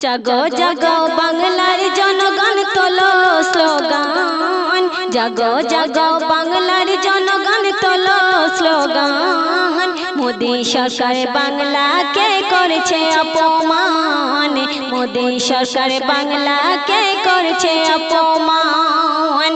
জাগো জাগো বাংলার জনগণ তোলো স্লোগান জাগো জাগো বাংলার জনগণ তোলো স্লোগান মোদি সরকার বাংলাকে করেছে অপমান মোদি সরকার বাংলাকে করেছে অপমান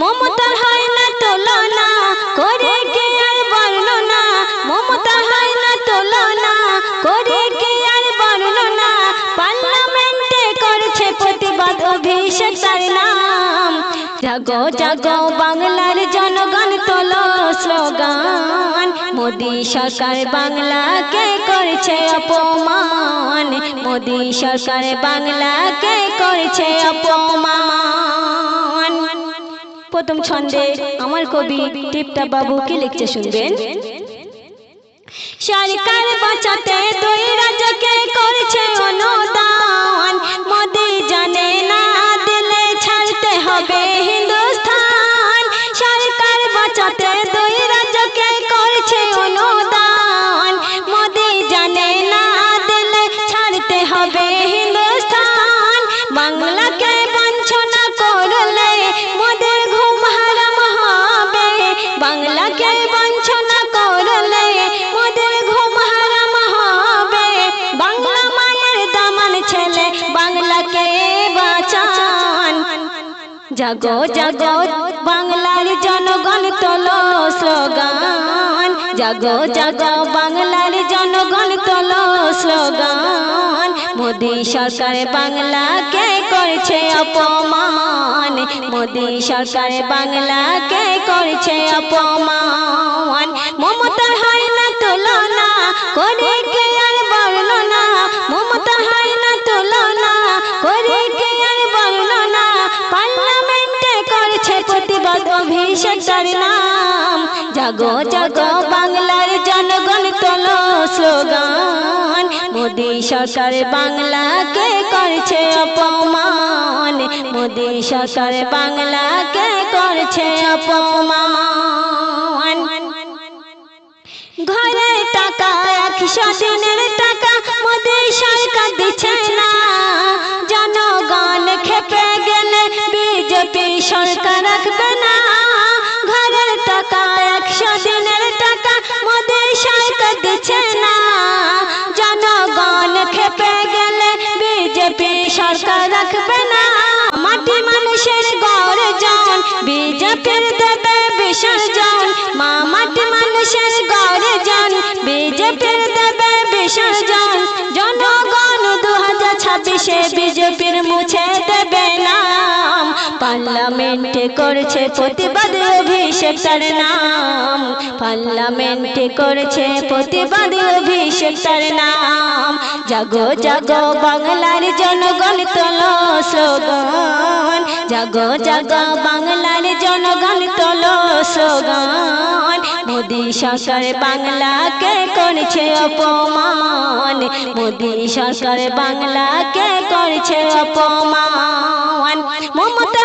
মমতা হয় না তুলনা করে জাগো জাগো, বাংলার জনগণ তোলো স্লোগান। মোদি সরকার বাংলাকে করেছে অপমান। মোদি সরকার বাংলাকে করেছে অপমান। প্রথম ছন্দে আমার কবি টিপটা বাবু কি লিখছে শুনবেন। সরকার বাঁচাতে দুই জাগো জাগো, বাংলার জনগণ তোলো স্লোগান। জাগো জাগো, বাংলার জনগণ তোলো স্লোগান। মোদি সরকার বাংলাকে করছে অপমান। মোদি সরকার বাংলাকে করছে অপমান। জাগো জাগো, বাংলার জনগণ তোলো স্লোগান। মোদি সরকার বাংলাকে করছে অপমান। মোদি সরকার বাংলাকে করছে অপমান। ঘরে টাকা, একশো দিনের টাকা মোদি সরকার দিচ্ছে না। জনগণ খেপে গেলে বিজেপি সরকার রাখবে রাখবে না। মাটি মানুষের গড় জন বিজেপির দেবে বিসর্জন। মা মাটি মানুষের বিজেপির দেবে বিসর্জন। জনগণ দু হাজার ছাব্বিশে বিজেপির মুছে পার্লামেন্টে করছে প্রতিবাদ অভিষেক তার নাম। পার্লামেন্টে করেছে প্রতিবাদ অভিষেক তার নাম। জাগো জাগো, বাংলার জনগণ তোলো স্লোগান। জাগো জাগো, বাংলার জনগণ তোলো স্লোগান। মোদি সরকার বাংলাকে করেছে অপমান। মোদি সরকার বাংলাকে করেছে অপমান। মমতা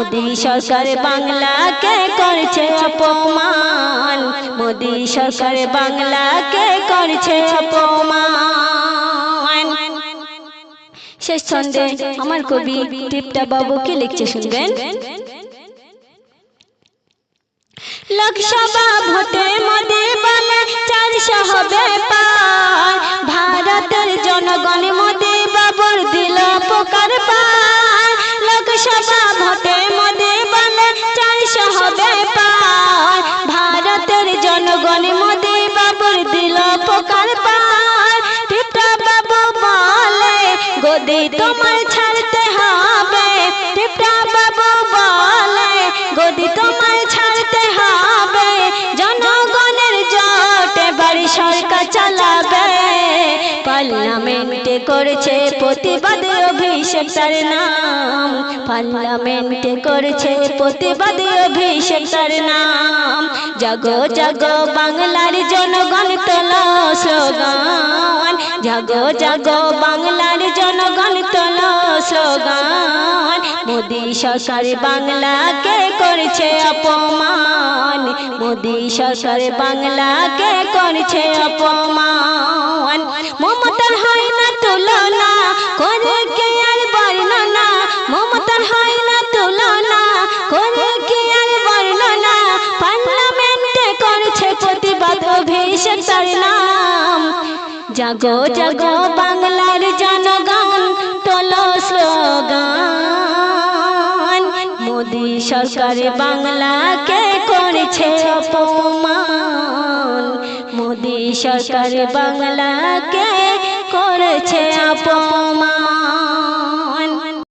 মোদি সরকার বাংলাকে করছে অপমান। মোদি সরকার বাংলাকে করছে অপমান। শেষ ছন্দে আমার কবি টিপটা বাবু কি লিখছে, শুনবেন। লোকসভা ভোটে মোদি বলে চারশো হবে পার। ভারতের জনগণ মোদি বাবুর দিল পোকার পার। লোকসভা তোমার ছাড়তে হবে টিপটা বাবু বলে। গদি তোমার ছাড়তে হবে জনগণের জোট বাড়ি সরকার চালাবে। পার্লামেন্টে করেছে প্রতিবাদ অভিষেক তার নাম। পার্লামেন্টে করেছে প্রতিবাদ অভিষেক তার নাম। জাগো জাগো বাংলার জনগণ। তোলো স্লোগান জাগো জাগো, বাংলার জনগণ তোলো স্লোগান মোদি সরকার বাংলাকে করছে অপমান। মোদি সরকার বাংলাকে করছে অপমান। মমতার হয় না জাগো জাগো বাংলার জনগণ, তোলো স্লোগান। মোদি সরকার বাংলাকে করেছে অপমান। মোদি সরকার বাংলাকে করেছে অপমান।